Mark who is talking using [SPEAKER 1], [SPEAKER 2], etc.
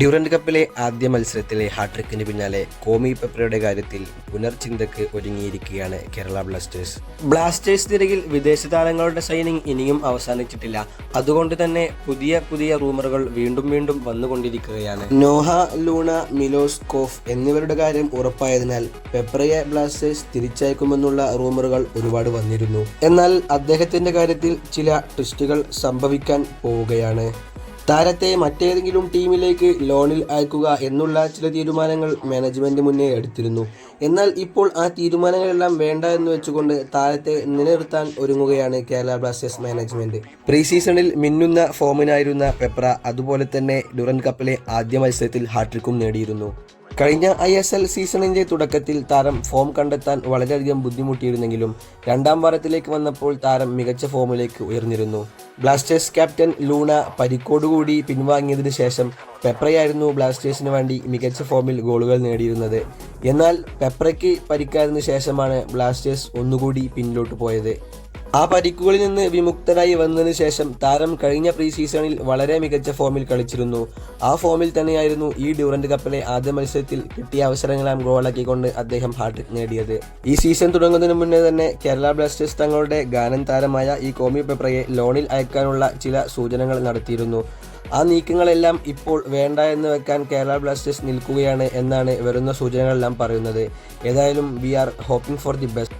[SPEAKER 1] Durand കപ്പിലെ ആദ്യ മത്സരത്തിലെ ഹാട്രിക്കിന് പിന്നാലെ കോമി പെപ്രയുടെ കാര്യത്തിൽ പുനർചിന്തക്ക് ഒരുങ്ങിയിരിക്കുകയാണ് കേരള ബ്ലാസ്റ്റേഴ്സ്. ബ്ലാസ്റ്റേഴ്സ് നിരയിൽ വിദേശ താരങ്ങളുടെ സൈനിങ് ഇനിയും അവസാനിച്ചിട്ടില്ല. അതുകൊണ്ട് തന്നെ പുതിയ പുതിയ റൂമറുകൾ വീണ്ടും വീണ്ടും വന്നുകൊണ്ടിരിക്കുകയാണ്. നോഹ ലൂണ മിലോസ് കോഫ് എന്നിവരുടെ കാര്യം ഉറപ്പായതിനാൽ പെപ്രയെ ബ്ലാസ്റ്റേഴ്സ് തിരിച്ചയക്കുമെന്നുള്ള റൂമറുകൾ ഒരുപാട് വന്നിരുന്നു. എന്നാൽ അദ്ദേഹത്തിന്റെ കാര്യത്തിൽ ചില ട്വിസ്റ്റുകൾ സംഭവിക്കാൻ പോവുകയാണ്. താരത്തെ മറ്റേതെങ്കിലും ടീമിലേക്ക് ലോണിൽ അയക്കുക എന്നുള്ള ചില തീരുമാനങ്ങൾ മാനേജ്മെന്റ് മുന്നേ എടുത്തിരുന്നു. എന്നാൽ ഇപ്പോൾ ആ തീരുമാനങ്ങളെല്ലാം വേണ്ട എന്ന് വെച്ചുകൊണ്ട് താരത്തെ നിലനിർത്താൻ ഒരുങ്ങുകയാണ് കേരള ബ്ലാസ്റ്റേഴ്സ് മാനേജ്മെന്റ്. പ്രീ സീസണിൽ മിന്നുന്ന ഫോമിനായിരുന്ന പെപ്ര അതുപോലെ തന്നെ ഡുറൻ കപ്പിലെ ആദ്യ മത്സരത്തിൽ ഹാട്രിക്കും നേടിയിരുന്നു. കഴിഞ്ഞ ഐ എസ് എൽ സീസണിന്റെ തുടക്കത്തിൽ താരം ഫോം കണ്ടെത്താൻ വളരെയധികം ബുദ്ധിമുട്ടിയിരുന്നെങ്കിലും രണ്ടാം വാരത്തിലേക്ക് വന്നപ്പോൾ താരം മികച്ച ഫോമിലേക്ക് ഉയർന്നിരുന്നു. ബ്ലാസ്റ്റേഴ്സ് ക്യാപ്റ്റൻ ലൂണ പരിക്കോടുകൂടി പിൻവാങ്ങിയതിനു ശേഷം പെപ്രയായിരുന്നു ബ്ലാസ്റ്റേഴ്സിന് വേണ്ടി മികച്ച ഫോമിൽ ഗോളുകൾ നേടിയിരുന്നത്. എന്നാൽ പെപ്രയ്ക്ക് പരിക്കായതിനു ശേഷമാണ് ബ്ലാസ്റ്റേഴ്സ് ഒന്നുകൂടി പിന്നിലോട്ട് പോയത്. ആ പരിക്കുകളിൽ നിന്ന് വിമുക്തരായി വന്നതിന് ശേഷം താരം കഴിഞ്ഞ പ്രീ സീസണിൽ വളരെ മികച്ച ഫോമിൽ കളിച്ചിരുന്നു. ആ ഫോമിൽ തന്നെയായിരുന്നു ഈ ഡ്യൂറന്റ് കപ്പിലെ ആദ്യ മത്സരത്തിൽ കിട്ടിയ അവസരങ്ങളാം ഗോളാക്കിക്കൊണ്ട് അദ്ദേഹം ഹാട്രിക് നേടിയത്. ഈ സീസൺ തുടങ്ങുന്നതിന് മുന്നേ തന്നെ കേരള ബ്ലാസ്റ്റേഴ്സ് തങ്ങളുടെ ഗാനൻ താരമായ ഈ കോമി പെപ്രയെ ലോണിൽ അയക്കാനുള്ള ചില സൂചനകൾ നടത്തിയിരുന്നു. ആ നീക്കങ്ങളെല്ലാം ഇപ്പോൾ വേണ്ട എന്ന് വെക്കാൻ കേരള ബ്ലാസ്റ്റേഴ്സ് നിൽക്കുകയാണ് എന്നാണ് വരുന്ന സൂചനകളെല്ലാം പറയുന്നത്. ഏതായാലും we are hoping for the best.